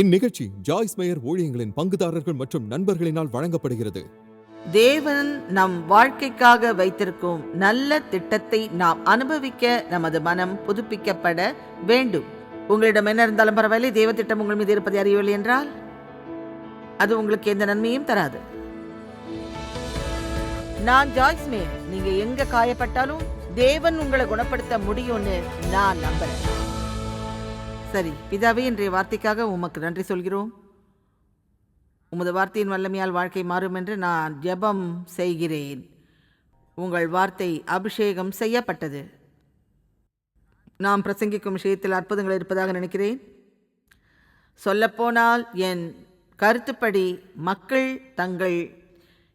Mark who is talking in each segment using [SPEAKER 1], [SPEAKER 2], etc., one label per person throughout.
[SPEAKER 1] இந்நிகழ்ச்சி Joyce mayor ஊழியங்களின் பங்குதாரர்கள் மற்றும் நண்பர்களினால் வழங்கப்படுகிறது.
[SPEAKER 2] தேவன் நம் வாழ்க்கைக்காக வைத்திருக்கும் நல்ல திட்டத்தை நாம் அனுபவிக்க நமது மனம் புதுப்பிக்கப்பட வேண்டும். உங்களிடம் என்ன இருந்தாலும் பரவாயில்லை தேவ திட்டம் உங்கள் மீது இருப்பதை அறியவில்லை என்றால் அது உங்களுக்கு எந்த நன்மையும் தராது. நான் ஜாய்ஸ் மேயர் நீங்க எங்க காயப்பட்டாலும் தேவன் உங்களை குணப்படுத்த முடியும்னு நான் நம்புறேன். சரி பிதாவே இன்றைய வார்த்தைக்காக உமக்கு நன்றி சொல்கிறோம். உமது வார்த்தையின் வல்லமையால் வாழ்க்கை மாறும் என்று நான் ஜெபம் செய்கிறேன். உங்கள் வார்த்தை அபிஷேகம் செய்யப்பட்டது. நாம் பிரசங்கிக்கும் விஷயத்தில் அற்புதங்கள் இருப்பதாக நினைக்கிறேன். சொல்லப்போனால் என் கருத்துப்படி மக்கள் தங்கள்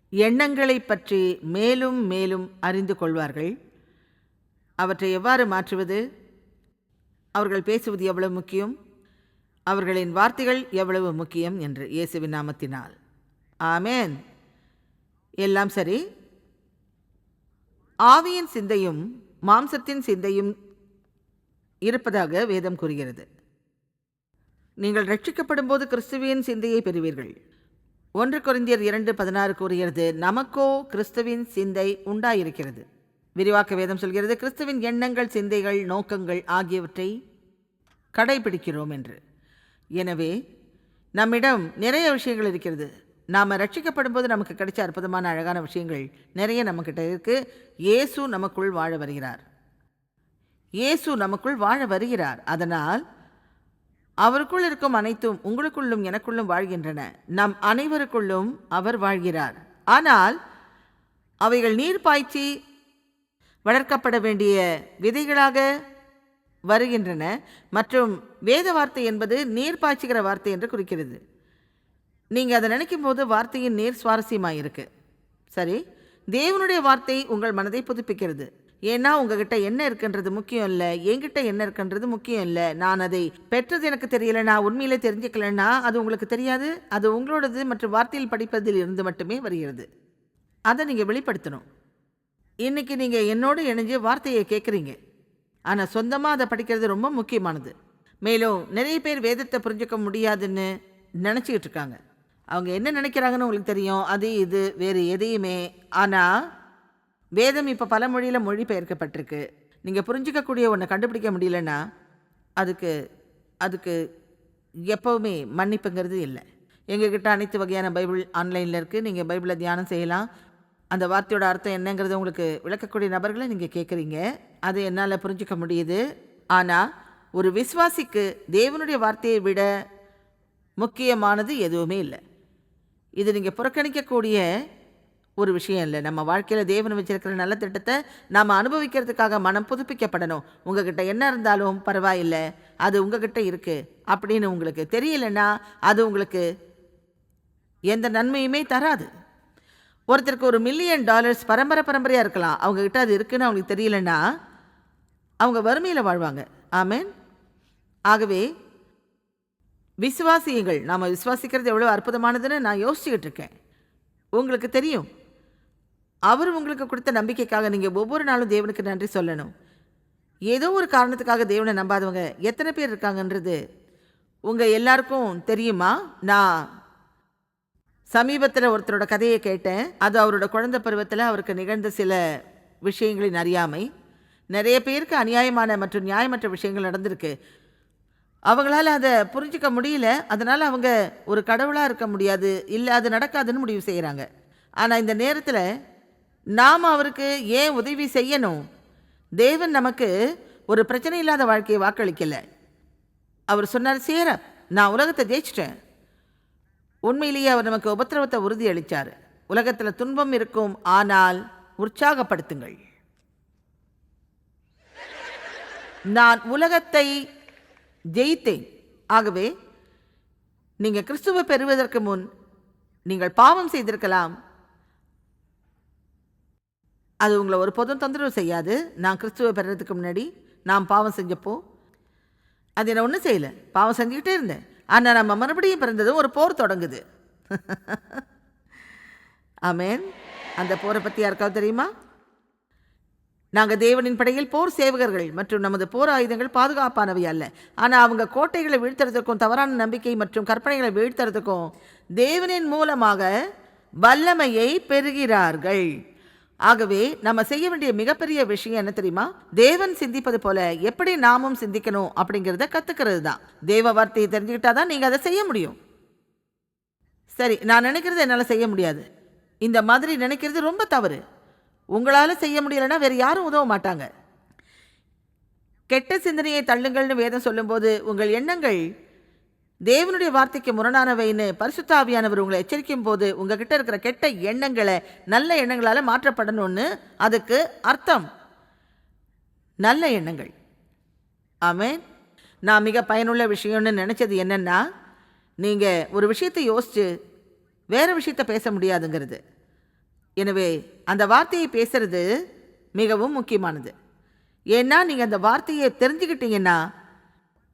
[SPEAKER 2] எண்ணங்களை பற்றி மேலும் மேலும் அறிந்து கொள்வார்கள். அவற்றை எவ்வாறு மாற்றுவது? அவர்கள் பேசுவது எவ்வளவு முக்கியம்? அவர்களின் வார்த்தைகள் எவ்வளவு முக்கியம் என்று இயேசுவின் நாமத்தினால். ஆமேன். எல்லாம் சரி? ஆவியின் சிந்தையும் மாம்சத்தின் சிந்தையும் இருப்பதாக வேதம் கூறுகிறது. நீங்கள் ரட்சிக்கப்படும் போது கிறிஸ்துவின் சிந்தையை பெறுவீர்கள். ஒன்று குறைந்தியர் இரண்டு பதினாறு கூறுகிறது நமக்கோ கிறிஸ்துவின் சிந்தை உண்டாயிருக்கிறது. விரிவாக்க வேதம் சொல்கிறது கிறிஸ்துவின் எண்ணங்கள் சிந்தைகள் நோக்கங்கள் ஆகியவற்றை கடைபிடிக்கிறோம் என்று. எனவே நம்மிடம் நிறைய விஷயங்கள் இருக்கிறது. நாம் ரட்சிக்கப்படும் போது நமக்கு கிடைச்ச அற்புதமான அழகான விஷயங்கள் நிறைய நம்மக்கிட்ட இருக்கு. இயேசு நமக்குள் வாழ வருகிறார். இயேசு நமக்குள் வாழ வருகிறார். அதனால் அவருக்குள் இருக்கும் அனைத்தும் உங்களுக்குள்ளும் எனக்குள்ளும் வாழ்கின்றன. நம் அனைவருக்குள்ளும் அவர் வாழ்கிறார். ஆனால் அவைகள் நீர் பாய்ச்சி வளர்க்கப்பட வேண்டிய விதைகளாக வருகின்றன. மற்றும் வேத வார்த்தை என்பது நீர் பாய்ச்சுகிற வார்த்தை என்று குறிக்கிறது. நீங்கள் அதை நினைக்கும் போது வார்த்தையின் நீர் சுவாரஸ்யமாக இருக்குது சரி தேவனுடைய வார்த்தை உங்கள் மனதை புதுப்பிக்கிறது. ஏன்னா உங்ககிட்ட என்ன இருக்குன்றது முக்கியம் இல்லை என்கிட்ட என்ன இருக்குன்றது முக்கியம் இல்லை நான் அதை பெற்றது எனக்கு தெரியல நான் உண்மையிலே தெரிஞ்சுக்கலன்னா அது உங்களுக்கு தெரியாது அது உங்களோடது மற்றும் வார்த்தையில் படிப்பதில் இருந்து மட்டுமே வருகிறது. அதை நீங்கள் வெளிப்படுத்தணும். இன்னைக்கு நீங்கள் என்னோடு இணைஞ்சு வார்த்தையை கேட்குறீங்க ஆனால் சொந்தமாக அதை படிக்கிறது ரொம்ப முக்கியமானது. மேலும் நிறைய பேர் வேதத்தை புரிஞ்சுக்க முடியாதுன்னு நினச்சிக்கிட்டு இருக்காங்க. அவங்க என்ன நினைக்கிறாங்கன்னு உங்களுக்கு தெரியும். அது இது வேறு எதையுமே. ஆனால் வேதம் இப்போ பல மொழியில் மொழிபெயர்க்கப்பட்டிருக்கு. நீங்கள் புரிஞ்சிக்கக்கூடிய ஒன்றை கண்டுபிடிக்க முடியலன்னா அதுக்கு அதுக்கு எப்போவுமே மன்னிப்புங்கிறது இல்லை. எங்ககிட்ட அனைத்து வகையான பைபிள் ஆன்லைனில் இருக்குது நீங்கள் பைபிளை தியானம் செய்யலாம். அந்த வார்த்தையோட அர்த்தம் என்னங்கிறது உங்களுக்கு விளக்கக்கூடிய நபர்களை நீங்கள் கேட்குறீங்க அதை என்னால் புரிஞ்சுக்க முடியுது. ஆனால் ஒரு விஸ்வாசிக்கு தேவனுடைய வார்த்தையை விட முக்கியமானது எதுவுமே இல்லை. இது நீங்கள் புறக்கணிக்கக்கூடிய ஒரு விஷயம் இல்லை. நம்ம வாழ்க்கையில் தேவன் வச்சிருக்கிற நல்ல திட்டத்தை நாம் அனுபவிக்கிறதுக்காக மனம் புதுப்பிக்கப்படணும். உங்ககிட்ட என்ன இருந்தாலும் பரவாயில்லை அது உங்ககிட்ட இருக்குது அப்படின்னு உங்களுக்கு தெரியலன்னா அது உங்களுக்கு எந்த நன்மையுமே தராது. ஒருத்தருக்கு ஒரு மில்லியன் டாலர்ஸ் பரம்பரை பரம்பரையாக இருக்கலாம். அவங்கக்கிட்ட அது இருக்குன்னு அவங்களுக்கு தெரியலன்னா அவங்க வறுமையில் வாழ்வாங்க. ஆமேன். ஆகவே விசுவாசியுங்கள். நாம் விசுவாசிக்கிறது எவ்வளோ அற்புதமானதுன்னு நான் யோசிச்சுக்கிட்டு இருக்கேன். உங்களுக்கு தெரியும். அவர் உங்களுக்கு கொடுத்த நம்பிக்கைக்காக நீங்கள் ஒவ்வொரு நாளும் தேவனுக்கு நன்றி சொல்லணும். ஏதோ ஒரு காரணத்துக்காக தேவனை நம்பாதவங்க எத்தனை பேர் இருக்காங்கன்றது உங்கள் எல்லாருக்கும் தெரியுமா? நான் சமீபத்தில் ஒருத்தரோட கதையை கேட்டேன். அது அவரோட குழந்தை பருவத்தில் அவருக்கு நிகழ்ந்த சில விஷயங்களின் அறியாமை. நிறைய பேருக்கு அநியாயமான மற்றும் நியாயமற்ற விஷயங்கள் நடந்திருக்கு. அவங்களால அதை புரிஞ்சிக்க முடியல. அதனால் அவங்க ஒரு கடவுளாக இருக்க முடியாது. இல்லை அது நடக்காதுன்னு முடிவு செய்கிறாங்க ஆனால் இந்த நேரத்தில் நாம் அவருக்கு ஏன் உதவி செய்யணும்? தேவன் நமக்கு ஒரு பிரச்சனை இல்லாத வாழ்க்கையை வாக்களிக்கலை. அவர் சொன்னார் சேர நான் உலகத்தை ஜெயிச்சிட்டேன். உண்மையிலேயே அவர் நமக்கு உபத்திரவத்தை உறுதி அளித்தார் உலகத்தில் துன்பம் இருக்கும் ஆனால் உற்சாகப்படுத்துங்கள். நான் உலகத்தை ஜெயித்தேன். ஆகவே நீங்கள் கிறிஸ்துவை பெறுவதற்கு முன் நீங்கள் பாவம் செய்திருக்கலாம். அது உங்களை ஒரு பொதும் தொந்தரவு செய்யாது. நான் கிறிஸ்துவை பெறுறதுக்கு முன்னாடி நான் பாவம் செஞ்சப்போ அது என்ன ஒன்றும் செய்யலை. பாவம் செஞ்சுக்கிட்டே இருந்தேன். ஆனால் நம்ம மறுபடியும் பிறந்ததும் ஒரு போர் தொடங்குது. ஆமேன். அந்த போரை பற்றி யாருக்காவது தெரியுமா? நாங்கள் தேவனின் படையில் போர் சேவகர்கள் மற்றும் நமது போர் ஆயுதங்கள் பாதுகாப்பானவை அல்ல. ஆனால் அவங்க கோட்டைகளை வீழ்த்துறதுக்கும் தவறான நம்பிக்கை மற்றும் கற்பனைகளை வீழ்த்துறதுக்கும் தேவனின் மூலமாக வல்லமையை பெறுகிறார்கள். ஆகவே நம்ம செய்ய வேண்டிய மிகப்பெரிய விஷயம் என்ன தெரியுமா? தேவன் சிந்திப்பது போல எப்படி நாமும் சிந்திக்கணும் அப்படிங்கிறத கத்துக்கிறது தான். தேவ வார்த்தையை தெரிஞ்சுக்கிட்டா தான் நீங்கள் அதை செய்ய முடியும். சரி நான் நினைக்கிறது என்னால் செய்ய முடியாது. இந்த மாதிரி நினைக்கிறது ரொம்ப தவறு. உங்களால் செய்ய முடியலைன்னா வேறு யாரும் உதவ மாட்டாங்க. கெட்ட சிந்தனையை தள்ளுங்கள்னு வேதம் சொல்லும்போது உங்கள் எண்ணங்கள் தேவனுடைய வார்த்தைக்கு முரணானவைன்னு பரிசுத்தாவியானவர் உங்களை எச்சரிக்கும் போது உங்ககிட்ட இருக்கிற கெட்ட எண்ணங்களை நல்ல எண்ணங்களால் மாற்றப்படணும்னு அதுக்கு அர்த்தம். நல்ல எண்ணங்கள். ஆமேன். நான் மிக பயனுள்ள விஷயம்னு நினச்சது என்னன்னா நீங்கள் ஒரு விஷயத்தை யோசித்து வேறு விஷயத்த பேச முடியாதுங்கிறது. எனவே அந்த வார்த்தையை பேசுறது மிகவும் முக்கியமானது. ஏன்னா நீங்கள் அந்த வார்த்தையை தெரிஞ்சுக்கிட்டீங்கன்னா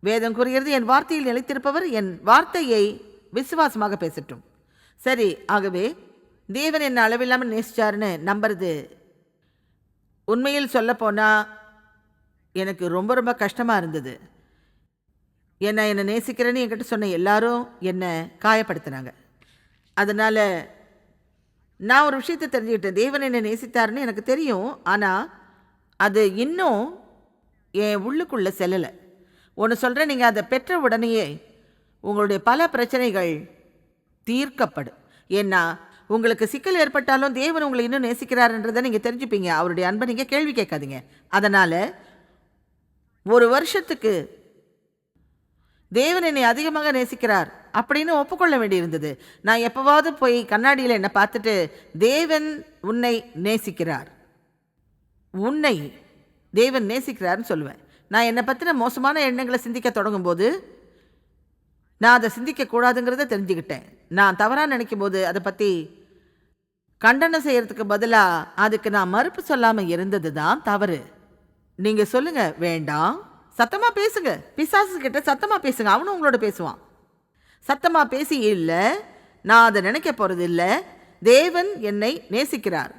[SPEAKER 2] வேதம் கூறுகிறது என் வார்த்தையில் நிலைத்திருப்பவர் என் வார்த்தையை விசுவாசமாக பேசட்டும். சரி ஆகவே தேவன் என்ன அளவில்லாமல் நேசிச்சாருன்னு நம்புறது. உண்மையில் சொல்லப்போனால் எனக்கு ரொம்ப ரொம்ப கஷ்டமாக இருந்தது. என்னை என்னை நேசிக்கிறேன்னு என்கிட்ட சொன்ன எல்லாரும் என்னை காயப்படுத்தினாங்க. அதனால் நான் ஒரு விஷயத்தை தெரிஞ்சுக்கிட்டேன். தேவன் என்னை நேசித்தாருன்னு எனக்கு தெரியும். ஆனால் அது இன்னும் என் உள்ளுக்குள்ளே செல்லலை. ஒன்று சொல்கிறேன் நீங்கள் அதை பெற்ற உடனேயே உங்களுடைய பல பிரச்சனைகள் தீர்க்கப்படும். ஏன்னா உங்களுக்கு சிக்கல் ஏற்பட்டாலும் தேவன் உங்களை இன்னும் நேசிக்கிறாருன்றதை நீங்கள் தெரிஞ்சுப்பீங்க. அவருடைய அன்பை நீங்கள் கேள்வி கேட்காதீங்க. அதனால் ஒரு வருஷத்துக்கு தேவன் என்னை அதிகமாக நேசிக்கிறார் அப்படின்னு ஒப்புக்கொள்ள வேண்டியிருந்தது. நான் எப்போவாவது போய் கண்ணாடியில் என்னை பார்த்துட்டு தேவன் உன்னை நேசிக்கிறார். உன்னை தேவன் நேசிக்கிறார்னு சொல்லுவேன். நான் என்னை பற்றின மோசமான எண்ணங்களை சிந்திக்க தொடங்கும்போது நான் அதை சிந்திக்கக்கூடாதுங்கிறத தெரிஞ்சுக்கிட்டேன். நான் தவறாக நினைக்கும் போது அதை பற்றி கண்டனம் செய்கிறதுக்கு பதிலாக அதுக்கு நான் மறுப்பு சொல்லாமல் இருந்தது தான் தவறு. நீங்கள் சொல்லுங்க வேண்டாம். சத்தமாக பேசுங்க. பிசாசு கிட்ட சத்தமாக பேசுங்க. அவனும் உங்களோட பேசுவான். சத்தமாக பேசி இல்லை. நான் அதை நினைக்க போகிறது இல்லை. தேவன் என்னை நேசிக்கிறார்.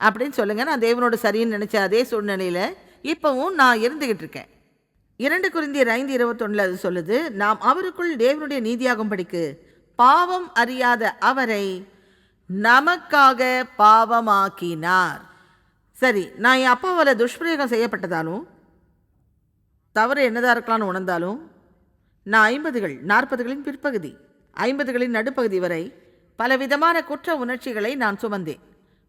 [SPEAKER 2] அப்படின்னு சொல்லுங்கள் நான் தேவனோட சரின்னு நினச்ச அதே சூழ்நிலையில் இப்போவும் நான் இருந்துகிட்டு இருக்கேன். இரண்டு குறிந்தியர் ஐந்து இருபத்தொன்னில் அது சொல்லுது நாம் அவருக்குள் தேவனுடைய நீதியாகும்படிக்கு பாவம் அறியாத அவரை நமக்காக பாவமாக்கினார். சரி நான் என் அப்பாவால் துஷ்பிரயோகம் செய்யப்பட்டதாலும் தவறு என்னதாக இருக்கலாம்னு உணர்ந்தாலும் நான் ஐம்பதுகள் நாற்பதுகளின் பிற்பகுதி ஐம்பதுகளின் நடுப்பகுதி வரை பலவிதமான குற்ற உணர்ச்சிகளை நான் சுமந்தேன்.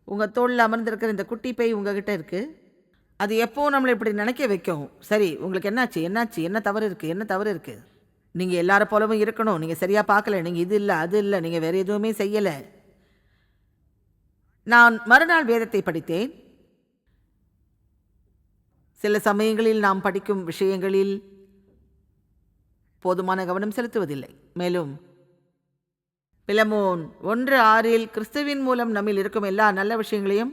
[SPEAKER 2] உங்கள் தோளில் அமர்ந்திருக்கிற இந்த குட்டி பை உங்ககிட்ட இருக்குது அது எப்போவும் நம்மளை இப்படி நினைக்க வைக்கும். சரி உங்களுக்கு என்னாச்சு? என்னாச்சு? என்ன தவறு இருக்குது என்ன தவறு இருக்குது நீங்கள் எல்லார போலவும் இருக்கணும். நீங்கள் சரியாக பார்க்கல. நீங்கள் இது இல்லை அது இல்லை. நீங்கள் வேறு எதுவுமே செய்யலை. நான் மறுநாள் வேதத்தை படித்தேன். சில சமயங்களில் நாம் படிக்கும் விஷயங்களில் போதுமான கவனம் செலுத்துவதில்லை. மேலும் பிலமோன் ஒன்று ஆறில் கிறிஸ்துவின் மூலம் நம்மில் இருக்கும் எல்லா நல்ல விஷயங்களையும்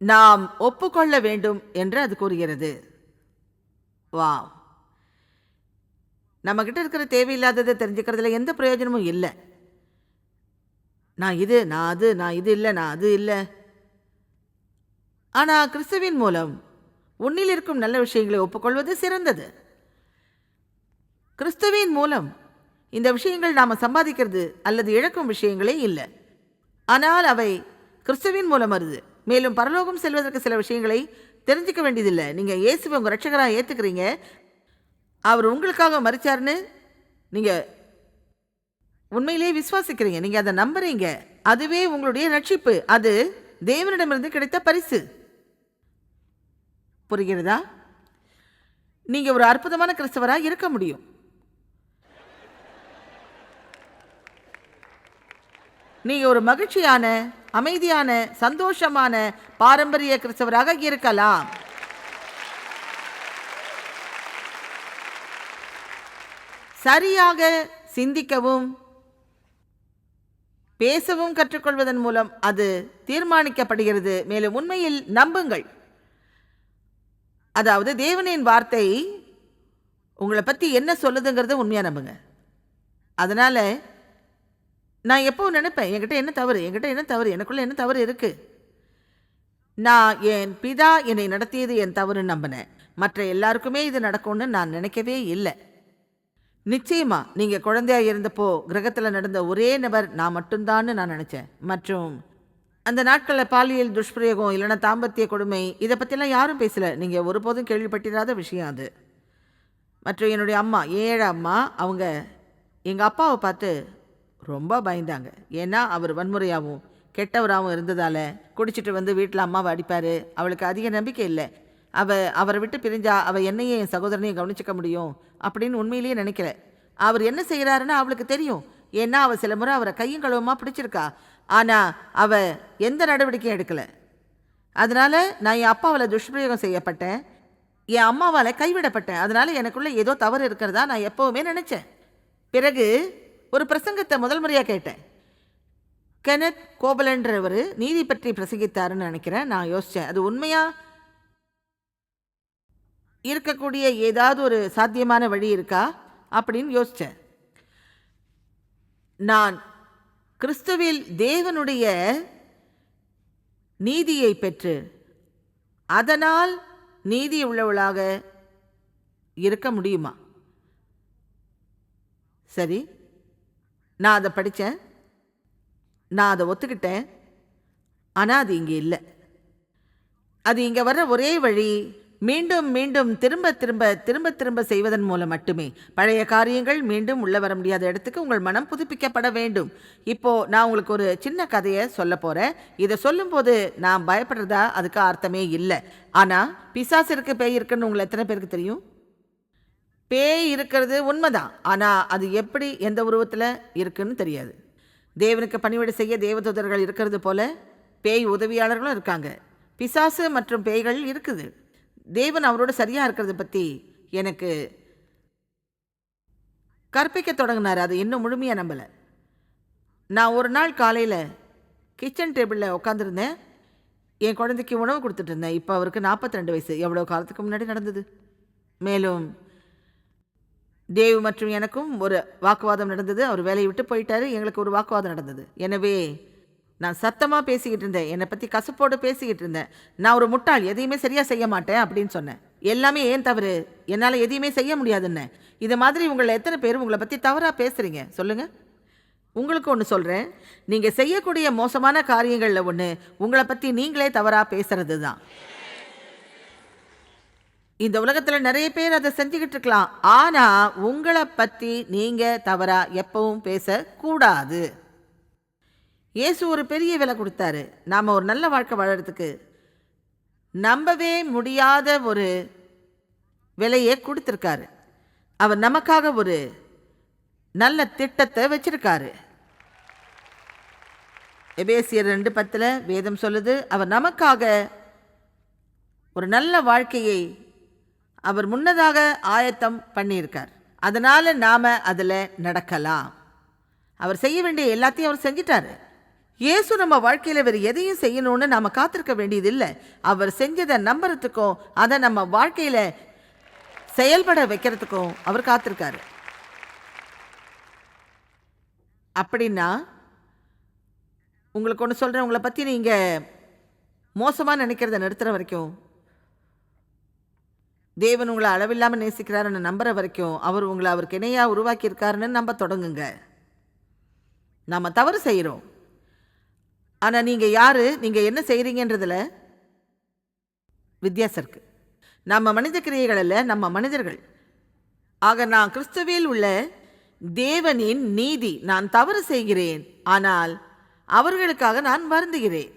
[SPEAKER 2] நாம் ஒப்புக்கொள்ள வேண்டும் என்று அது கூறுகிறது. வா நம்மக்கிட்ட இருக்கிற தேவையில்லாததை தெரிஞ்சுக்கிறதுல எந்த பிரயோஜனமும் இல்லை. நான் இது நான் அது நான் இது இல்லை நான் அது இல்லை. ஆனால் கிறிஸ்துவின் மூலம் உன்னில் இருக்கும் நல்ல விஷயங்களை ஒப்புக்கொள்வது சிறந்தது. கிறிஸ்துவின் மூலம் இந்த விஷயங்கள் நாம் சம்பாதிக்கிறது அல்லது இழக்கும் விஷயங்களே இல்லை. ஆனால் அவை கிறிஸ்துவின் மூலம் வருது. மேலும் பரலோகம் செல்வதற்கு சில விஷயங்களை தெரிஞ்சுக்க வேண்டியதில்லை. நீங்கள் இயேசுவை உங்கள் ரட்சகராக ஏற்றுக்கிறீங்க அவர் உங்களுக்காக மறிச்சாருன்னு நீங்கள் உண்மையிலேயே விசுவாசிக்கிறீங்க. நீங்கள் அதை நம்புறீங்க. அதுவே உங்களுடைய ரட்சிப்பு. அது தேவனிடமிருந்து கிடைத்த பரிசு. புரிகிறதா? நீங்கள் ஒரு அற்புதமான கிறிஸ்தவராக இருக்க முடியும். நீங்கள் ஒரு மகிழ்ச்சியான அமைதியான சந்தோஷமான பாரம்பரிய கிறிஸ்தவராக இருக்கலாம். சரியாக சிந்திக்கவும் பேசவும் கற்றுக்கொள்வதன் மூலம் அது தீர்மானிக்கப்படுகிறது. மேலும் உண்மையில் நம்புங்கள். அதாவது தேவனின் வார்த்தை உங்களை பற்றி என்ன சொல்லுதுங்கிறத உண்மையாக நம்புங்க. அதனால் நான் எப்போவும் நினைப்பேன்? என்கிட்ட என்ன தவறு? என்கிட்ட என்ன தவறு? எனக்குள்ள என்ன தவறு இருக்குது நான் என் பிதா என்னை நடத்தியது என் தவறுன்னு நம்பினேன். மற்ற எல்லாருக்குமே இது நடக்கும்னு நான் நினைக்கவே இல்லை. நிச்சயமா நீங்க குழந்தையா இருந்தப்போ கிரகத்தில் நடந்த ஒரே நபர் நான் மட்டும்தான்னு நான் நினைச்சேன். மற்றும் அந்த நாட்களில் பாலியல் துஷ்பிரயோகம் இல்லைனா தாம்பத்திய கொடுமை இதை பற்றிலாம் யாரும் பேசலை. நீங்கள் ஒருபோதும் கேள்விப்பட்டிராத விஷயம் அது. மற்றும் என்னுடைய அம்மா ஏழை அம்மா அவங்க எங்கள் அப்பாவை பார்த்து ரொம்ப பயந்தாங்க. ஏன்னா அவர் வன்முறையாகவும் கெட்டவராகவும் இருந்ததால் குடிச்சிட்டு வந்து வீட்டில் அம்மாவை அடிப்பார். அவளுக்கு அதிக நம்பிக்கை இல்லை. அவ அவரை விட்டு பிரிஞ்சா அவள் என்னையும் என் சகோதரனையும் கவனிச்சிக்க முடியும் அப்படின்னு உண்மையிலேயே நினைக்கல. அவர் என்ன செய்கிறாருன்னு அவளுக்கு தெரியும். ஏன்னா அவள் சில முறை அவரை கையும் கழுவமாக பிடிச்சிருக்கா. ஆனால் அவள் எந்த நடவடிக்கையும் எடுக்கலை. அதனால் நான் என் அப்பாவால் துஷ்பிரயோகம் செய்யப்பட்டேன். என் அம்மாவால் கைவிடப்பட்டேன். அதனால் எனக்குள்ளே ஏதோ தவறு இருக்கிறதா நான் எப்போவுமே நினச்சேன். பிறகு ஒரு பிரசங்கத்தை முதல் முறையாக கேட்டேன். கெனத் கோபலன்றவர் நீதி பற்றி பிரசங்கித்தாருன்னு நினைக்கிறேன். நான் யோசித்தேன் அது உண்மையா? இருக்கக்கூடிய ஏதாவது ஒரு சாத்தியமான வழி இருக்கா? அப்படின்னு யோசித்தேன் நான் கிறிஸ்துவில் தேவனுடைய நீதியை பெற்று அதனால் நீதி உள்ளவளாக இருக்க முடியுமா? சரி. நான் அதை படித்தேன். நான் அதை ஒத்துக்கிட்டேன். ஆனால் அது இங்கே இல்லை. அது இங்கே வர்ற ஒரே வழி மீண்டும் மீண்டும் திரும்ப திரும்ப திரும்ப திரும்ப செய்வதன் மூலம் மட்டுமே. பழைய காரியங்கள் மீண்டும் உள்ள வர முடியாத இடத்துக்கு உங்கள் மனம் புதுப்பிக்கப்பட வேண்டும். இப்போ நான் உங்களுக்கு ஒரு சின்ன கதையை சொல்ல போகிறேன் இதை சொல்லும்போது நான் பயப்படுறதா அதுக்கு அர்த்தமே இல்லை. ஆனால் பிசாசு இருக்கு பேய் இருக்குன்னு உங்களை எத்தனை பேருக்கு தெரியும்? பேய் இருக்கிறது உண்மைதான். ஆனால் அது எப்படி எந்த உருவத்தில் இருக்குன்னு தெரியாது. தேவனுக்கு பணிவிடை செய்ய தேவதூதர்கள் இருக்கிறது போல பேய் உதவியாளர்களும் இருக்காங்க. பிசாசு மற்றும் பேய்கள் இருக்குது. தேவன் அவரோட சரியாக இருக்கிறத பற்றி எனக்கு கற்பிக்க தொடங்கினார். அது இன்னும் முழுமையாக நம்பலை. நான் ஒரு நாள் காலையில் கிச்சன் டேபிளில் உட்காந்துருந்தேன் என் குழந்தைக்கு உணவு கொடுத்துட்டு இருந்தேன். இப்போ அவருக்கு 42 வயசு. எவ்வளோ காலத்துக்கு முன்னாடி நடந்தது? மேலும் தேவ் மற்றும் எனக்கும் ஒரு வாக்குவாதம் நடந்தது. அவர் வேலையை விட்டு போயிட்டாரு. எங்களுக்கு ஒரு வாக்குவாதம் நடந்தது. எனவே நான் சத்தமாக பேசிக்கிட்டு இருந்தேன். என்னை பற்றி கசப்போடு பேசிக்கிட்டு இருந்தேன். நான் ஒரு முட்டாள் எதையுமே சரியாக செய்ய மாட்டேன் அப்படின்னு சொன்னேன். எல்லாமே ஏன் தவறு? என்னால் எதையுமே செய்ய முடியாதுன்னு. இது மாதிரி உங்களை எத்தனை பேர் உங்களை பற்றி தவறாக பேசுகிறீங்க சொல்லுங்கள் உங்களுக்கு ஒன்று சொல்கிறேன் நீங்கள் செய்யக்கூடிய மோசமான காரியங்களில் ஒன்று உங்களை பற்றி நீங்களே தவறாக பேசுகிறது தான் இந்த உலகத்தில் நிறைய பேர் அதை செஞ்சுக்கிட்டு இருக்கலாம். ஆனால் உங்களை பற்றி நீங்கள் தவறாக எப்பவும் பேசக்கூடாது. இயேசு ஒரு பெரிய விலை கொடுத்தாரு. நாம் ஒரு நல்ல வாழ்க்கை வாழறதுக்கு. நம்பவே முடியாத ஒரு விலையை கொடுத்துருக்காரு. அவர் நமக்காக ஒரு நல்ல திட்டத்தை வச்சிருக்காரு. எபேசியர் ரெண்டு பத்தில் வேதம் சொல்லுது அவர் நமக்காக ஒரு நல்ல வாழ்க்கையை அவர் முன்னதாக ஆயத்தம் பண்ணியிருக்கார். அதனால் நாம் அதில் நடக்கலாம். அவர் செய்ய வேண்டிய எல்லாத்தையும் அவர் செஞ்சிட்டாரு. இயேசு நம்ம வாழ்க்கையில் வேறு எதையும் செய்யணும்னு நாம் காத்திருக்க வேண்டியதில்லை. அவர் செஞ்சதை நம்புறதுக்கும் அதை நம்ம வாழ்க்கையில் செயல்பட வைக்கிறதுக்கும் அவர் காத்திருக்காரு. அப்படின்னா உங்களுக்கு ஒன்று சொல்கிறேன் உங்களை பற்றி நீங்கள் மோசமாக நினைக்கிறத நிறுத்துகிற வரைக்கும் தேவன் உங்களை அளவில்லாமல் நேசிக்கிறாருன்னு நம்புற வரைக்கும் அவர் உங்களை அவருக்கு இணையாக உருவாக்கியிருக்காருன்னு நம்ப தொடங்குங்க. நாம் தவறு செய்கிறோம் ஆனால் நீங்கள் யார்? நீங்கள் என்ன செய்கிறீங்கன்றதில் வித்தியாசம் இருக்குது நம்ம மனித கிரியைகள் அல்ல நம்ம மனிதர்கள். ஆக நான் கிறிஸ்துவில் உள்ள தேவனின் நீதி நான் தவறு செய்கிறேன். ஆனால் அவர்களுக்காக நான் வருந்துகிறேன்.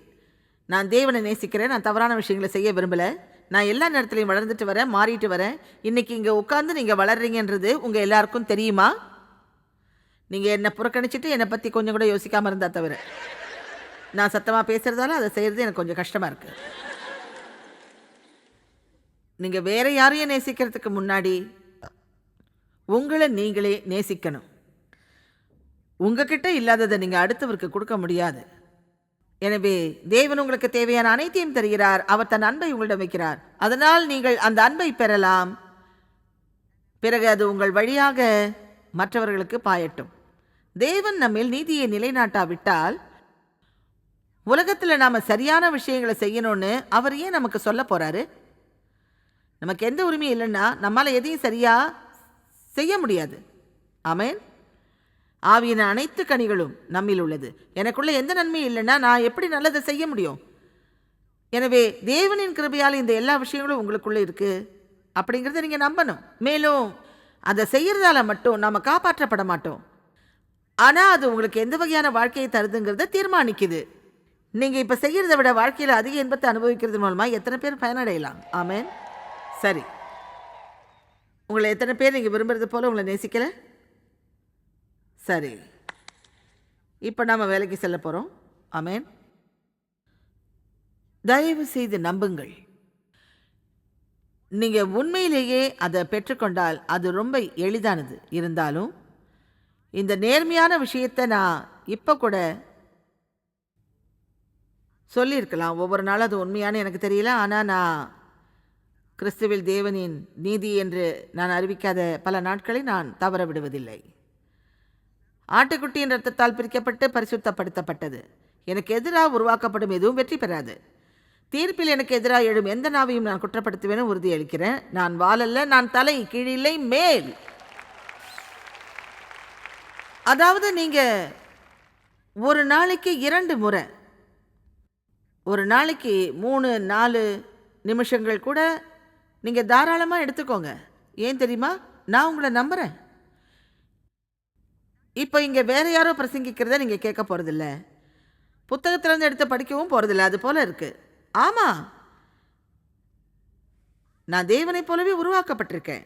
[SPEAKER 2] நான் தேவனை நேசிக்கிறேன். நான் தவறான விஷயங்களை செய்ய விரும்பலை. நான் எல்லா நேரத்துலையும் வளர்ந்துட்டு வரேன் மாறிட்டு வரேன். இன்னைக்கு இங்கே உட்காந்து நீங்கள் வளர்றீங்கன்றது உங்கள் எல்லாருக்கும் தெரியுமா? நீங்கள் என்னை புறக்கணிச்சிட்டு என்னை பற்றி கொஞ்சம் கூட யோசிக்காமல் இருந்தால் தவிர. நான் சத்தமாக பேசுகிறதால அதை செய்கிறது எனக்கு கொஞ்சம் கஷ்டமாக இருக்குது நீங்கள் வேறு யாரையும் நேசிக்கிறதுக்கு முன்னாடி உங்களை நீங்களே நேசிக்கணும். உங்ககிட்ட இல்லாததை நீங்கள் அடுத்தவருக்கு கொடுக்க முடியாது. எனவே தேவன் உங்களுக்கு தேவையான அனைத்தையும் தருகிறார். அவர் தன் அன்பை உங்களிடம் வைக்கிறார். அதனால் நீங்கள் அந்த அன்பை பெறலாம். பிறகு அது உங்கள் வழியாக மற்றவர்களுக்கு பாயட்டும். தேவன் நம்மில் நீதியை நிலைநாட்டாவிட்டால் உலகத்தில் நாம் சரியான விஷயங்களை செய்யணும்னு அவர் ஏன் நமக்கு சொல்ல போகிறாரு நமக்கு எந்த உரிமையும் இல்லைன்னா நம்மால் எதையும் சரியாக செய்ய முடியாது. ஆமேன். ஆவியின் அனைத்து கனிகளும் நம்மில் உள்ளது. எனக்குள்ள எந்த நன்மையும் இல்லைன்னா நான் எப்படி நல்லதை செய்ய முடியும்? எனவே தேவனின் கிருபையால் இந்த எல்லா விஷயங்களும் உங்களுக்குள்ளே இருக்கு. அப்படிங்கிறத நீங்கள் நம்பணும். மேலும் அதை செய்கிறதால மட்டும் நாம் காப்பாற்றப்பட மாட்டோம். ஆனால் அது உங்களுக்கு எந்த வகையான வாழ்க்கையை தருதுங்கிறத தீர்மானிக்குது. நீங்கள் இப்போ செய்கிறத விட வாழ்க்கையில் அதிக இன்பத்தை அனுபவிக்கிறது மூலமாக எத்தனை பேர் பயனடையலாம்? ஆமேன். சரி. உங்களை எத்தனை பேர் நீங்கள் விரும்புறது போல உங்களை நேசிக்கலை? சரி. இப்போ நம்ம வேலைக்கு செல்ல போகிறோம் அமேன் தயவு செய்து நம்புங்கள். நீங்கள் உண்மையிலேயே அதை பெற்றுக்கொண்டால் அது ரொம்ப எளிதானது. இருந்தாலும் இந்த நேர்மையான விஷயத்தை நான் இப்போ கூட சொல்லியிருக்கலாம். ஒவ்வொரு நாளும் அது உண்மையான எனக்கு தெரியல. ஆனால் நான் கிறிஸ்துவில் தேவனின் நீதி என்று நான் அறிவிக்காத பல நாட்களை நான் தவற விடுவதில்லை. ஆட்டுக்குட்டியின் ரத்தத்தால் பிரிக்கப்பட்டு பரிசுத்தப்படுத்தப்பட்டது. எனக்கு எதிராக உருவாக்கப்படும் எதுவும் வெற்றி பெறாது. தீர்ப்பில் எனக்கு எதிராக எழும் எந்த நாவையும் நான் குற்றப்படுத்துவேன்னு உறுதியளிக்கிறேன் நான் வாழல்ல நான் தலை கீழில்லை மேல். அதாவது நீங்கள் ஒரு நாளைக்கு இரண்டு முறை ஒரு நாளைக்கு மூணு நாலு நிமிஷங்கள் கூட நீங்கள் தாராளமாக எடுத்துக்கோங்க. ஏன் தெரியுமா? நான் உங்களை நம்புகிறேன் இப்போ இங்கே வேற யாரோ பிரசங்கிக்கிறத நீங்கள் கேட்க போகிறதில்ல புத்தகத்திலேருந்து எடுத்து படிக்கவும் போகிறதில்ல அது போல இருக்குது ஆமாம் நான் தேவனைப் போலவே உருவாக்கப்பட்டிருக்கேன்.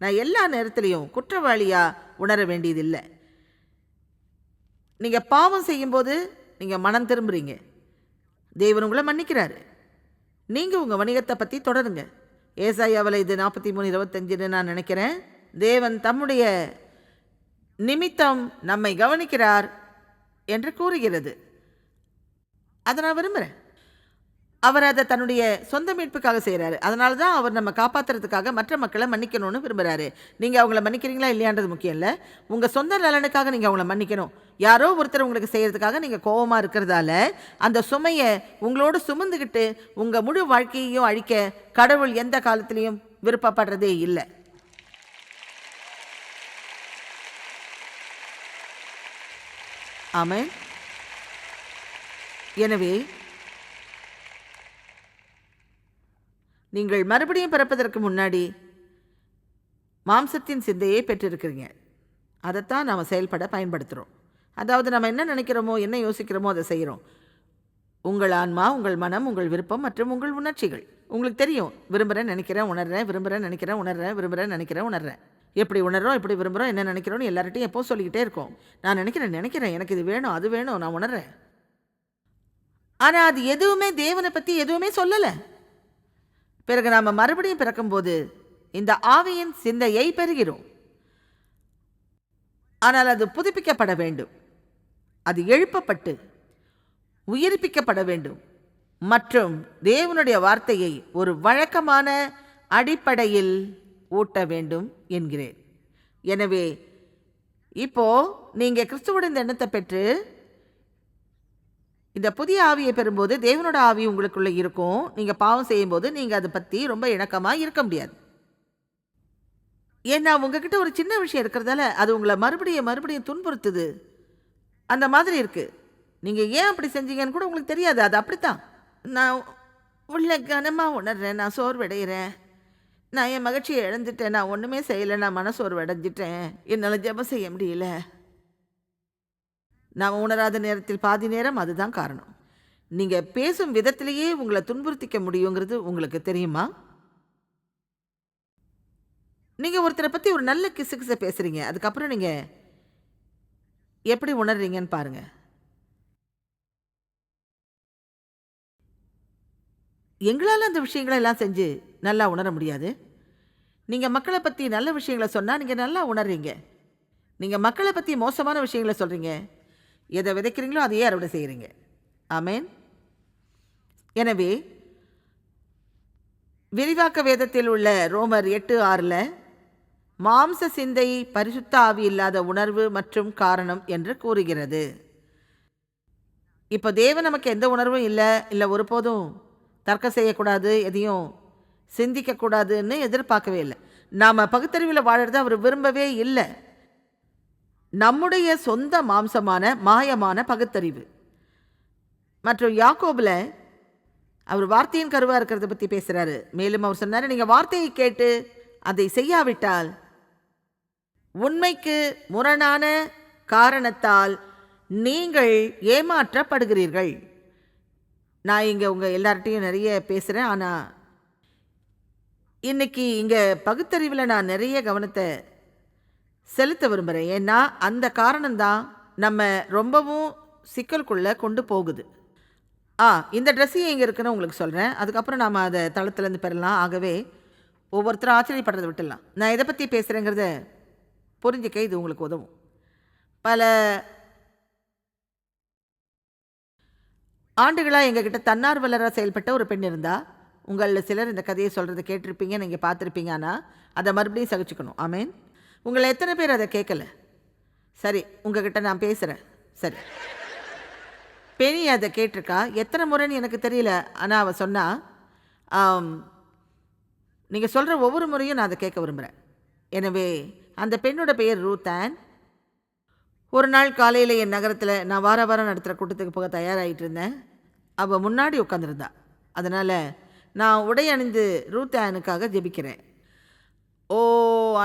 [SPEAKER 2] நான் எல்லா நேரத்திலையும் குற்றவாளியாக உணர வேண்டியதில்லை. நீங்கள் பாவம் செய்யும்போது நீங்கள் மனம் திரும்புறீங்க. தேவன் உங்களை மன்னிக்கிறாரு. நீங்கள் உங்கள் வணிகத்தை பற்றி தொடருங்க. ஏசாயாவில் இது நாற்பத்தி மூணு இருபத்தஞ்சுன்னு நான் நினைக்கிறேன். தேவன் தம்முடைய நிமித்தம் நம்மை கவனிக்கிறார் என்று கூறுகிறது. அதை நான் விரும்புகிறேன் அவர் அதை தன்னுடைய சொந்த மீட்புக்காக செய்கிறாரு அதனால தான் அவர் நம்ம காப்பாற்றுறதுக்காக மற்ற மக்களை மன்னிக்கணும்னு விரும்புகிறாரு நீங்கள் அவங்கள மன்னிக்கிறீங்களா இல்லையான்றது முக்கியம் இல்லை. உங்கள் சொந்த நலனுக்காக நீங்கள் அவங்கள மன்னிக்கணும். யாரோ ஒருத்தர் உங்களுக்கு செய்கிறதுக்காக நீங்கள் கோபமாக இருக்கிறதால அந்த சுமையை உங்களோடு சுமந்துக்கிட்டு உங்கள் முழு வாழ்க்கையையும் அழிக்க கடவுள் எந்த காலத்துலேயும் விருப்பப்படுறதே இல்லை. ஆமென். எனவே நீங்கள் மறுபடியும் பிறப்பதற்கு முன்னாடி மாம்சத்தின் சிந்தையை பெற்றிருக்கிறீங்க. அதைத்தான் நாம் செயல்பட பயன்படுத்துகிறோம் அதாவது நம்ம என்ன நினைக்கிறோமோ என்ன யோசிக்கிறோமோ அதை செய்கிறோம் உங்கள் ஆன்மா உங்கள் மனம் உங்கள் விருப்பம் மற்றும் உங்கள் உணர்ச்சிகள். உங்களுக்கு தெரியும் விரும்புகிறேன் நினைக்கிறேன் உணர்றேன் விரும்புகிறேன் நினைக்கிறேன் உணர்றேன் விரும்புகிறேன் நினைக்கிறேன் உணர்றேன். எப்படி உணர்றோம் எப்படி விரும்புகிறோம் என்ன நினைக்கிறோன்னு எல்லார்ட்டையும் எப்போ சொல்லிக்கிட்டே இருக்கோம். நான் நினைக்கிறேன் நினைக்கிறேன். எனக்கு இது வேணும் அது வேணும் நான் உணர்றேன். ஆனால் அது எதுவுமே தேவனை பற்றி எதுவுமே சொல்லலை. பிறகு நாம் மறுபடியும் பிறக்கும்போது இந்த ஆவியின் சிந்தையை பெறுகிறோம். ஆனால் அது புதுப்பிக்கப்பட வேண்டும். அது எழுப்பப்பட்டு உயிர்ப்பிக்கப்பட வேண்டும். மற்றும் தேவனுடைய வார்த்தையை ஒரு வழக்கமான அடிப்படையில் ஊட்ட வேண்டும் என்கிறேன். எனவே இப்போ நீங்கள் கிறிஸ்துவோட இந்த எண்ணத்தை பெற்று இந்த புதிய ஆவியை பெறும்போது தேவனோட ஆவி உங்களுக்குள்ளே இருக்கும். நீங்கள் பாவம் செய்யும்போது நீங்கள் அதை பற்றி ரொம்ப இணக்கமாக இருக்க முடியாது. ஏன்னா உங்ககிட்ட ஒரு சின்ன விஷயம் இருக்கிறதால அது உங்களை மறுபடியும் மறுபடியும் துன்புறுத்துது. அந்த மாதிரி இருக்குது நீங்கள் ஏன் அப்படி செஞ்சீங்கன்னு கூட உங்களுக்கு தெரியாது. அது அப்படித்தான். நான் உள்ள கனமாக உணர்றேன். நான் சோர்வடைகிறேன். நான் என் மகிழ்ச்சியை இழந்துட்டேன். நான் ஒன்றுமே செய்யலை. நான் மனசோர்வு அடைஞ்சிட்டேன் என்னால் ஜெபம் செய்ய முடியல. நாம் உணராத நேரத்தில் பாதி நேரம் அதுதான் காரணம். நீங்கள் பேசும் விதத்திலேயே உங்களை துன்புறுத்திக்க முடியுங்கிறது உங்களுக்கு தெரியுமா? நீங்கள் ஒருத்தரை பற்றி ஒரு நல்ல கிசு கிசை பேசுகிறீங்க அதுக்கப்புறம் நீங்கள் எப்படி உணர்றீங்கன்னு பாருங்கள் எங்களால் அந்த விஷயங்களை எல்லாம் செஞ்சு நல்லா உணர முடியாது. நீங்கள் மக்களை பற்றி நல்ல விஷயங்களை சொன்னால் நீங்கள் நல்லா உணர்றீங்க. நீங்கள் மக்களை பற்றி மோசமான விஷயங்களை சொல்கிறீங்க எதை விதைக்கிறீங்களோ அதையே அறுவடை செய்கிறீங்க ஆமேன். எனவே விரிவாக்க வேதத்தில் உள்ள ரோமர் எட்டு ஆறில் மாம்ச சிந்தை பரிசுத்த ஆவி இல்லாத உணர்வு மற்றும் காரணம் என்று கூறுகிறது. இப்போ தேவன் நமக்கு எந்த உணர்வும் இல்லை இல்லை ஒருபோதும் தர்க்கம் செய்யக்கூடாது எதையும் சிந்திக்கக்கூடாதுன்னு எதிர்பார்க்கவே இல்லை. நாம் பகுத்தறிவில் வாழறது அவர் விரும்பவே இல்லை. நம்முடைய சொந்த மாம்சமான மாயமான பகுத்தறிவு. மற்றும் யாக்கோபில் அவர் வார்த்தையின் கருவாக இருக்கிறத பற்றி பேசுகிறாரு மேலும் அவர் சொன்னார் நீங்கள் வார்த்தையை கேட்டு அதை செய்யாவிட்டால் உண்மைக்கு முரணான காரணத்தால் நீங்கள் ஏமாற்றப்படுகிறீர்கள். நான் இங்கே உங்கள் எல்லார்ட்டையும் நிறைய பேசுகிறேன் ஆனால் இன்னைக்கு இங்கே பகுத்தறிவில் நான் நிறைய கவனத்தை செலுத்த விரும்புகிறேன் ஏன்னா அந்த காரணம்தான் நம்ம ரொம்பவும் சிக்கலுக்குள்ளே கொண்டு போகுது. ஆ இந்த ட்ரெஸ்ஸையும் எங்கே இருக்குன்னு உங்களுக்கு சொல்கிறேன் அதுக்கப்புறம் நாம் அதை தளத்துலேருந்து பெறலாம். ஆகவே ஒவ்வொருத்தரும் ஆச்சரியப்படுறதை விட்டுடலாம். நான் எதை பற்றி பேசுகிறேங்கிறத புரிஞ்சுக்க இது உங்களுக்கு உதவும். பல ஆண்டுகளாக எங்ககிட்ட தன்னார்வலராக செயல்பட்ட ஒரு பெண் இருந்தால் உங்களில் சிலர் இந்த கதையை சொல்கிறத கேட்டிருப்பீங்க நீங்கள் பார்த்துருப்பீங்க. ஆனால் அதை மறுபடியும் சகிச்சுக்கணும். ஆமேன். உங்களை எத்தனை பேர் அதை கேட்கல? சரி உங்ககிட்ட நான் பேசுகிறேன் சரி. பெணி அதை கேட்டிருக்கா? எத்தனை முறைன்னு எனக்கு தெரியல. ஆனால் அவள் சொன்னா நீங்கள் சொல்கிற ஒவ்வொரு முறையும் நான் அதை கேட்க விரும்புகிறேன் எனவே அந்த பெண்ணோட பெயர் ரூத்தான் ஒரு நாள் காலையில் என் நகரத்தில் நான் வார வாரம் நடத்துகிற கூட்டத்துக்கு போக தயாராகிட்டு இருந்தேன். அவள் முன்னாடி உட்காந்துருந்தா அதனால் நான் உடை அணிந்து ரூத்தானுக்காக ஜெபிக்கிறேன். ஓ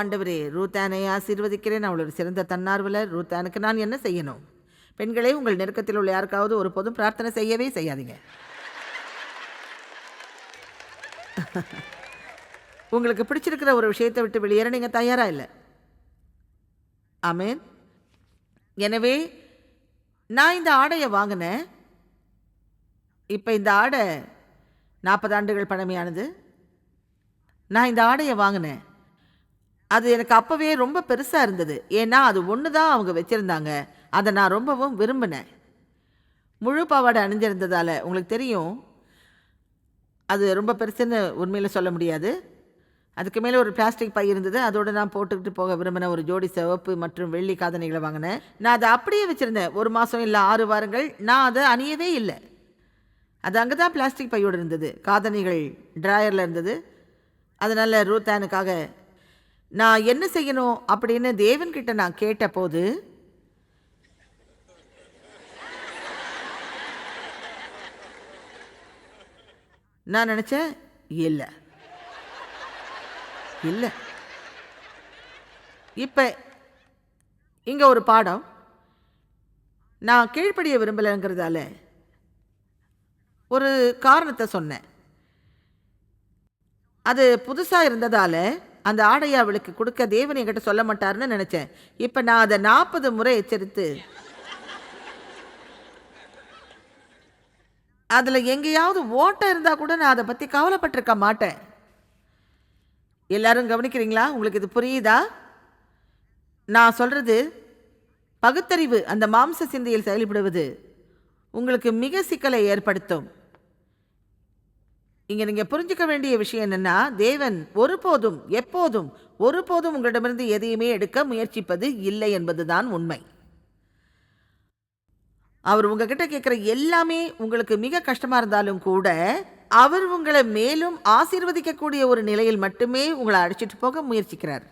[SPEAKER 2] ஆண்டவரே ரூத்தானை ஆசீர்வதிக்கிறேன். அவளோட சிறந்த தன்னார்வலர். ரூத்தானுக்கு நான் என்ன செய்யணும்? பெண்களே உங்கள் நெருக்கத்தில் உள்ள யாருக்காவது ஒரு போதும் பிரார்த்தனை செய்யவே செய்யாதீங்க. உங்களுக்கு பிடிச்சிருக்கிற ஒரு விஷயத்தை விட்டு வெளியேற நீங்கள் தயாராக இல்லை? ஆமேன். எனவே நான் இந்த ஆடையை வாங்கினேன். இப்போ இந்த ஆடை நாற்பது ஆண்டுகள் பழமையானது. நான் இந்த ஆடையை வாங்கினேன். அது எனக்கு அப்போவே ரொம்ப பெருசாக இருந்தது. ஏன்னா அது ஒன்று தான் அவங்க வச்சுருந்தாங்க. அதை நான் ரொம்பவும் விரும்பினேன். முழு பாவாடை அணிஞ்சிருந்ததால் உங்களுக்கு தெரியும். அது ரொம்ப பெருசுன்னு உண்மையில் சொல்ல முடியாது. அதுக்கு மேலே ஒரு பிளாஸ்டிக் பை இருந்தது. அதோடு நான் போட்டுக்கிட்டு போக விரும்பின ஒரு ஜோடி சிவப்பு மற்றும் வெள்ளி காதணிகளை வாங்கினேன். நான் அதை அப்படியே வச்சுருந்தேன். ஒரு மாதம் இல்லை ஆறு வாரங்கள். நான் அதை அணியவே இல்லை. அது அங்கே தான் பிளாஸ்டிக் பையோடு இருந்தது. காதணிகள் ட்ராயரில் இருந்தது. அதனால் ரூத்தானுக்காக நான் என்ன செய்யணும்? அப்படின்னு தேவன்கிட்ட நான் கேட்டபோது நான் நினச்சேன் இல்லை. இல்லை. இப்போ இங்கே ஒரு பாடம். நான் கீழ்ப்படிய விரும்பலைங்கிறதால ஒரு காரணத்தை சொன்னேன். அது புதுசாக இருந்ததால் அந்த ஆடையை அவளுக்கு கொடுக்க தேவன் என்கிட்ட சொல்ல மாட்டாருன்னு நினச்சேன். இப்போ நான் அதை நாற்பது முறை எச்சரித்து. அதில் எங்கேயாவது ஓட்டம் இருந்தால் கூட நான் அதை பற்றி கவலைப்பட்டிருக்க மாட்டேன். எல்லாரும் கவனிக்கிறீங்களா? உங்களுக்கு இது புரியுதா? நான் சொல்கிறது பகுத்தறிவு அந்த மாம்ச சிந்தையில் செயல்படுவது உங்களுக்கு மிக சிக்கலை ஏற்படுத்தும். இங்கே நீங்கள் புரிஞ்சுக்க வேண்டிய விஷயம் என்னென்னா தேவன் ஒருபோதும் எப்போதும் ஒருபோதும் உங்களிடமிருந்து எதையுமே எடுக்க முயற்சிப்பது இல்லை என்பதுதான் உண்மை. அவர் உங்ககிட்ட கேட்குற எல்லாமே உங்களுக்கு மிக கஷ்டமாக இருந்தாலும் கூட அவர் உங்களை மேலும் ஆசீர்வதிக்கக்கூடிய ஒரு நிலையில் மட்டுமே உங்களை அழைச்சிட்டு போக முயற்சிக்கிறார்.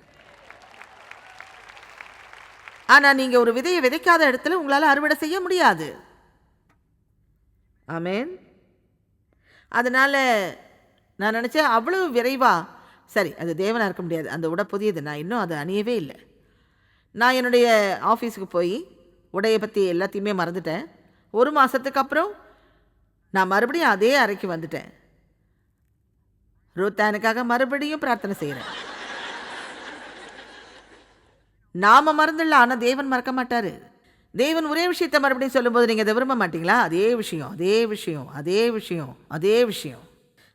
[SPEAKER 2] ஆனால் நீங்கள் ஒரு விதையை விதைக்காத இடத்துல உங்களால் அறுவடை செய்ய முடியாது. ஆமேன். அதனால் நான் நினச்சேன் அவ்வளோ விரைவாக சரி அது தேவனாக இருக்க முடியாது. அந்த உடை புதியது. நான் இன்னும் அதை அணியவே இல்லை. நான் என்னுடைய ஆஃபீஸுக்கு போய் உடையை பற்றி எல்லாத்தையுமே மறந்துட்டேன். ஒரு மாதத்துக்கு அப்புறம் நான் மறுபடியும் அதே அறைக்கு வந்துட்டேன். ரூத்தானுக்காக மறுபடியும் பிரார்த்தனை செய்கிறேன் நாம மறந்துடலாம். ஆனால் தேவன் மறக்க மாட்டார். தேவன் ஒரே விஷயத்தை மறுபடியும் சொல்லும்போது நீங்கள் அதை விரும்ப மாட்டீங்களா? அதே விஷயம் அதே விஷயம் அதே விஷயம் அதே விஷயம்.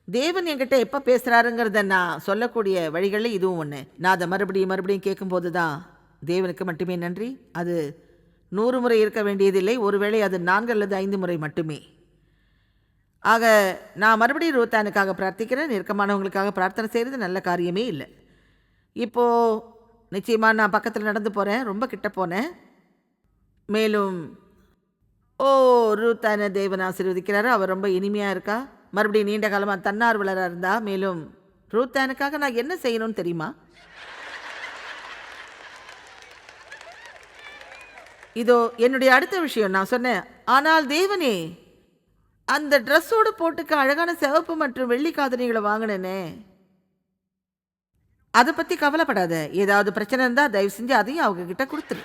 [SPEAKER 2] தேவன் என்கிட்ட எப்போ பேசுகிறாருங்கிறத நான் சொல்லக்கூடிய வழிகளில் இதுவும் ஒன்று நான் அதை மறுபடியும் மறுபடியும் கேட்கும்போது தான் தேவனுக்கு மட்டுமே நன்றி. அது நூறு முறை இருக்க வேண்டியதில்லை. ஒருவேளை அது நான்கு அல்லது ஐந்து முறை மட்டுமே. ஆக நான் மறுபடியும் ரூத்தானுக்காக பிரார்த்திக்கிறேன். நெருக்கமானவங்களுக்காக பிரார்த்தனை செய்கிறது நல்ல காரியமே இல்லை. இப்போது நிச்சயமாக நான் பக்கத்தில் நடந்து போகிறேன் ரொம்ப கிட்ட போனேன். மேலும் ஓ ரூத்தான தேவன் ஆசீர்வதிக்கிறாரு அவர் ரொம்ப இனிமையாக இருக்கா? மறுபடியும் நீண்ட காலமாக தன்னார்வலராக இருந்தா? மேலும் ரூத்தானுக்காக நான் என்ன செய்யணும்னு தெரியுமா? இதோ என்னுடைய அடுத்த விஷயம் நான் சொன்னேன். ஆனால் தேவனே அந்த ட்ரெஸ்ஸோடு போட்டுக்க அழகான சிவப்பு மற்றும் வெள்ளி காதணிகளை வாங்கினேனே. அதை பற்றி கவலைப்படாத. ஏதாவது பிரச்சனை இருந்தால் தயவு செஞ்சு அதையும் அவங்க கிட்ட கொடுத்துரு.